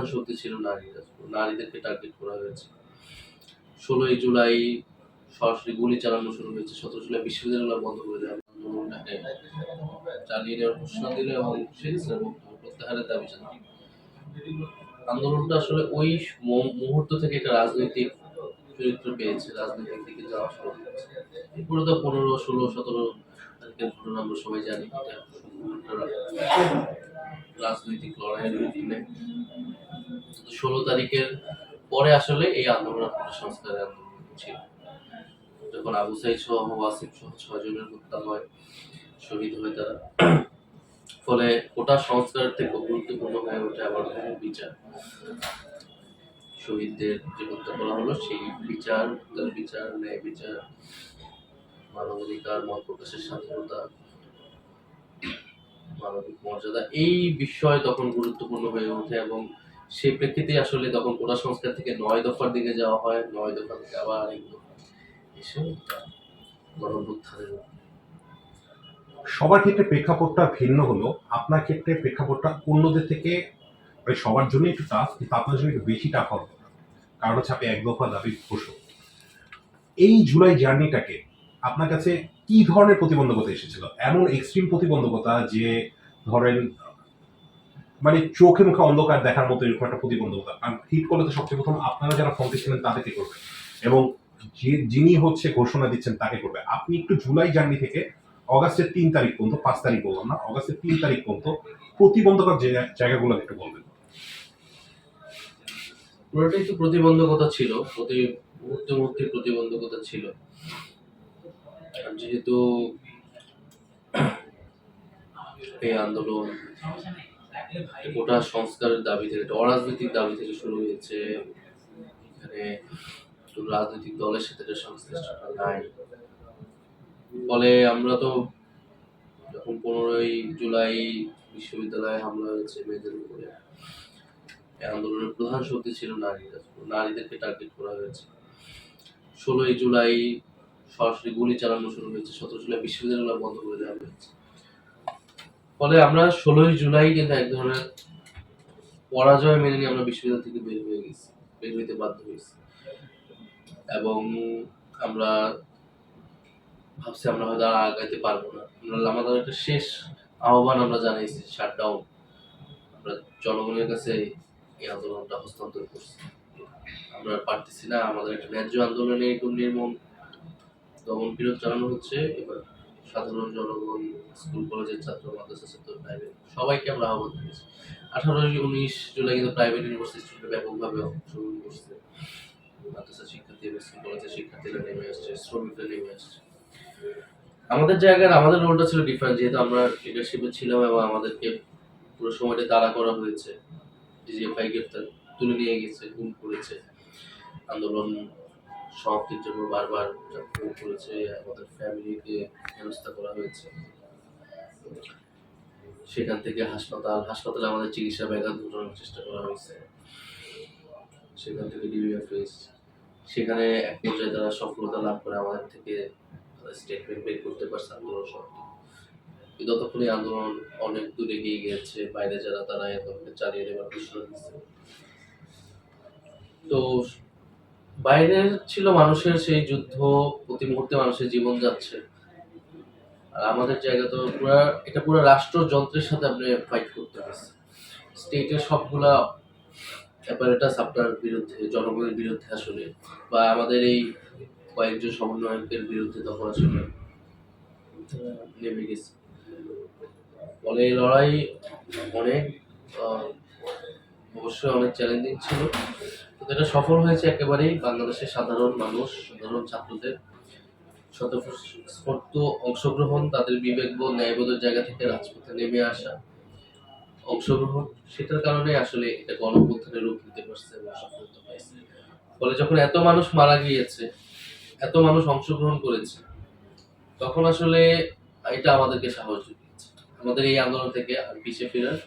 প্রধান শক্তি ছিল নারীরা নারীদেরকে টার্গেট করা হয়েছে। ষোলোই জুলাই সরাসরি গুলি চালানো শুরু হয়েছে। সতেরো জুলাই বিশ্ববিদ্যালয় বন্ধ করে দেওয়া আন্দোলনটাকে চালিয়ে নেওয়ার ঘোষণা দিল এবং প্রত্যাহারের দাবি জানায়। আন্দোলনটা আসলে ওই মুহূর্ত থেকে একটা রাজনৈতিক চরিত্র পেয়েছে, রাজনৈতিক দিকে যাওয়া শুরু করেছে। এরপরে তো পনেরো, ষোলো, সতেরো তারিখের ঘটনা আমরা সবাই জানি। ষোলো তারিখের পরে আসলে এই আন্দোলন আন্দোলন ছিল। যখন আবু সাইদ সহ ওয়াসিফ সহ ছয়জনের হত্যা হয় শহীদ হয় তারা। ফলে ওটা সংস্কারের থেকে গুরুত্বপূর্ণ হয়ে ওঠে আবার বিচার। শহীদদের যে হত্যা করা হলো, সেই বিচার তার বিচার, ন্যায় বিচার, মানবাধিকার, মত প্রকাশের স্বাধীনতা, মানবিক মর্যাদা, এই বিষয় তখন গুরুত্বপূর্ণ হয়ে ওঠে এবং সেই প্রেক্ষিতে আসলে তখন কোটা সংস্কার থেকে নয় দফার দিকে যাওয়া হয়, নয় দফা থেকে আবার সবার ক্ষেত্রে প্রেক্ষাপটটা ভিন্ন হলো। আপনার ক্ষেত্রে প্রেক্ষাপটটা অন্যদের থেকে মানে সবার জন্য একটু টাফ কিন্তু আপনার জন্য একটু বেশি টাফ হবে। কারণ হচ্ছে আপনি এক দফা দাবি ঘোষক। এই জুলাই জার্নিটাকে আপনার কাছে কি ধরনের প্রতিবন্ধকতা এসেছিল? এমন এক্সট্রিম প্রতিবন্ধকতা যে ধরেন মানে চোখে মুখে অন্ধকার দেখার মতো এরকম একটা প্রতিবন্ধকতা। কারণ হিট করলে তো সবচেয়ে প্রথম আপনারা যারা ফ্রন্টে ছিলেন তাদেরকে করবে এবং যে যিনি হচ্ছে ঘোষণা দিচ্ছেন তাকে করবে আপনি একটু জুলাই জার্নি থেকে অগাস্টের তিন তারিখ পর্যন্ত, পাঁচ তারিখ বললাম না, অগাস্টের তিন তারিখ পর্যন্ত প্রতিবন্ধকর যে জায়গাগুলো একটু বলবেন। পুরোটাই তো প্রতিবন্ধকতা ছিল, প্রতি মুহূর্তে মুহূর্তে প্রতিবন্ধকতা ছিল। যেহেতু এই আন্দোলন গোটা সংস্কারের দাবি থেকে অরাজনৈতিক দাবি থেকে শুরু হয়েছে। এখানে রাজনৈতিক দলের সাথে সংশ্লিষ্টতা নাই। ফলে আমরা তো যখন পনেরোই জুলাই বিশ্ববিদ্যালয়ে হামলা হয়েছে মেয়েদের উপরে আন্দোলনের প্রধান শক্তি ছিল নারীরা, নারীদেরকে টার্গেট করা হয়েছে। ষোলোই জুলাই সরাসরি গুলি চালানো শুরু হয়েছে, সতেরো জুলাই বিশ্ববিদ্যালয় বন্ধ করে দেওয়া হয়েছে। ফলে আমরা ষোলোই জুলাই কিন্তু এক ধরনের পরাজয় মেনে নিয়ে আমরা বিশ্ববিদ্যালয় থেকে বের হয়ে গেছি, বের হইতে বাধ্য হয়েছি। এবং আমরা ভাবছি আমরা হয়তো আর আগাইতে পারব না। আমরা আমাদের একটা শেষ আহ্বান আমরা জানিয়েছি শাটডাউন আমরা জনগণের কাছে এই আন্দোলনটা হস্তান্তর করছি। আমরা পারতেছি না, আমাদের একটা ন্যায্য আন্দোলনে এরকম নির্মম দমন বিরোধ চালানো হচ্ছে। এবার সাধারণ জনগণ, স্কুল, কলেজের ছাত্র, মাদ্রাসা ছাত্র প্রাইভেট সবাইকে আমরা আহ্বান জানিয়েছি। আঠারোই উনিশ জুলাই কিন্তু প্রাইভেট ইউনিভার্সিটি স্টুডেন্ট ব্যাপকভাবে অংশগ্রহণ করছে। মাদ্রাসা শিক্ষার্থী স্কুল, কলেজের শিক্ষার্থীরা নেমে আসছে, শ্রমিকরা নেমে আসছে। আমাদের জায়গায় আমাদের রোলটা ছিল ডিফারেন্ট যেহেতু আমরা লিডারশিপে ছিলাম এবং আমাদেরকে পুরো সময়টা তাড়া করা হয়েছে। ডিজিএফআই গ্রেফতার তুলে নিয়ে গেছে, গুম করেছে। আন্দোলন সমাপ্তির জন্য বারবার চাপ করেছে আমাদের ফ্যামিলিকে হেনস্থা করা হয়েছে। সেখান থেকে হাসপাতাল, হাসপাতালে আমাদের চিকিৎসা ব্যাঘাত ঘটানোর চেষ্টা করা হয়েছে। সেখান থেকে ডিবিএফএস সেখানে এক পর্যায়ে তারা সফলতা লাভ করে আমাদের থেকে স্টেটমেন্ট বের করতে পারছে আন্দোলন সমাপ্তি কিন্তু ততক্ষণই আন্দোলন অনেক দূরে এগিয়ে গিয়েছে। বাইরে যারা, তারা এত চালিয়ে নেবার ঘোষণা দিচ্ছে। তো বাইরের ছিল মানুষের সেই যুদ্ধ, প্রতি মুহূর্তে মানুষের জীবন যাচ্ছে। আর আমাদের জায়গা তো পুরো, এটা পুরো রাষ্ট্রযন্ত্রের সাথে আপনি ফাইট করতে হয়েছে স্টেটের সবগুলা অ্যাপারেটাস আপনার বিরুদ্ধে, জনগণের বিরুদ্ধে আসলে, বা আমাদের এই কয়েকজন সমন্বয়কের বিরুদ্ধে তখন আসলে নেমে গেছে। ফলে এই লড়াই অনেক অবশ্যই অনেক চ্যালেঞ্জিং ছিল। কিন্তু এটা সফল হয়েছে একেবারেই। বাংলাদেশের সাধারণ মানুষ, সাধারণ ছাত্রদের স্বতঃস্ফূর্ত অংশগ্রহণ, তাদের বিবেকবোধ ন্যায়বোধের জায়গা থেকে রাজপথে নেমে আসা অংশগ্রহণ। সেটার কারণে আসলে এটা গণপ্রথানের রূপ নিতে পারছে এবং সফলতা পাইছে। ফলে যখন এত মানুষ মারা গিয়েছে, এত মানুষ অংশগ্রহণ করেছে, তখন আসলে এটা আমাদেরকে সাহস জুগিয়েছে। আমাদের এই আন্দোলন থেকে আর পিছিয়ে ফেরার